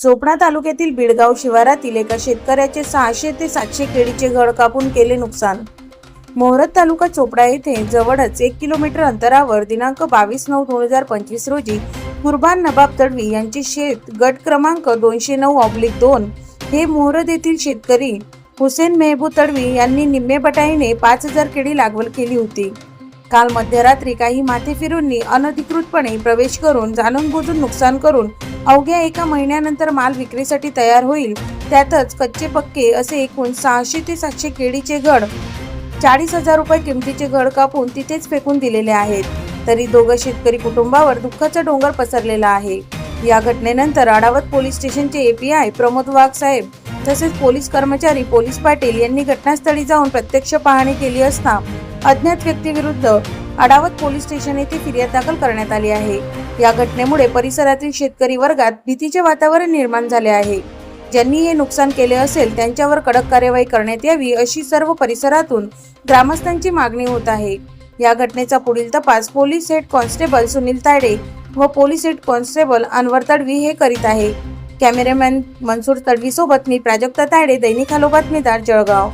चोपडा तालुक्यातील बिडगाव शिवारातील एका शेतकऱ्याचे सहाशे ते सातशे केळीचे घड कापून केले नुकसान. मोहरत तालुका चोपडा येथे जवळच एक किलोमीटर अंतरावर दिनांक बावीस नऊ दोन हजार पंचवीस रोजी कुर्बान नबाब तडवी यांचे शेत गट क्रमांक दोनशे नऊ ऑब्लिक दोन हे मोहरद येथील शेतकरी हुसेन मेहबू तडवी यांनी निम्मे बटाईने पाच हजार केळी लागवड केली होती. काल मध्यरात्री काही माथेफिरूंनी अनधिकृतपणे प्रवेश करून जाणून बुजून नुकसान करून अवघ्या एका महिन्यानंतर माल विक्रीसाठी तयार होईल त्यातच कच्चे पक्के असे एकूण सहाशे ते सातशे केळीचे घड चाळीस हजार रुपये किमतीचे घड कापून तिथेच फेकून दिलेले आहेत. तरी दोघं शेतकरी कुटुंबावर दुःखाचा डोंगर पसरलेला आहे. या घटनेनंतर आडावत पोलीस स्टेशनचे एपीआय प्रमोद वाघ साहेब तसेच पोलीस कर्मचारी पोलीस पाटील यांनी घटनास्थळी जाऊन प्रत्यक्ष पाहणी केली असता अज्ञात व्यक्तीविरुद्ध आडावत पोलीस स्टेशन येथे फिर्याद दाखल करण्यात आली आहे. या घटनेमुळे परिसरातील शेतकरी वर्गात भीतीचे वातावरण निर्माण झाले आहे. ज्यांनी हे नुकसान केले असेल त्यांच्यावर कडक कार्यवाही करण्यात यावी अशी सर्व परिसरातून ग्रामस्थांची मागणी होत आहे. या घटनेचा पुढील तपास police head constable Sunil Tayde व police head constable Anwar Tadvi हे करीत आहे. कॅमेरामॅन मनसूर तडवी सोबत मी प्राजक्ता तायडे दैनिक हलो बातमीदार जळगाव.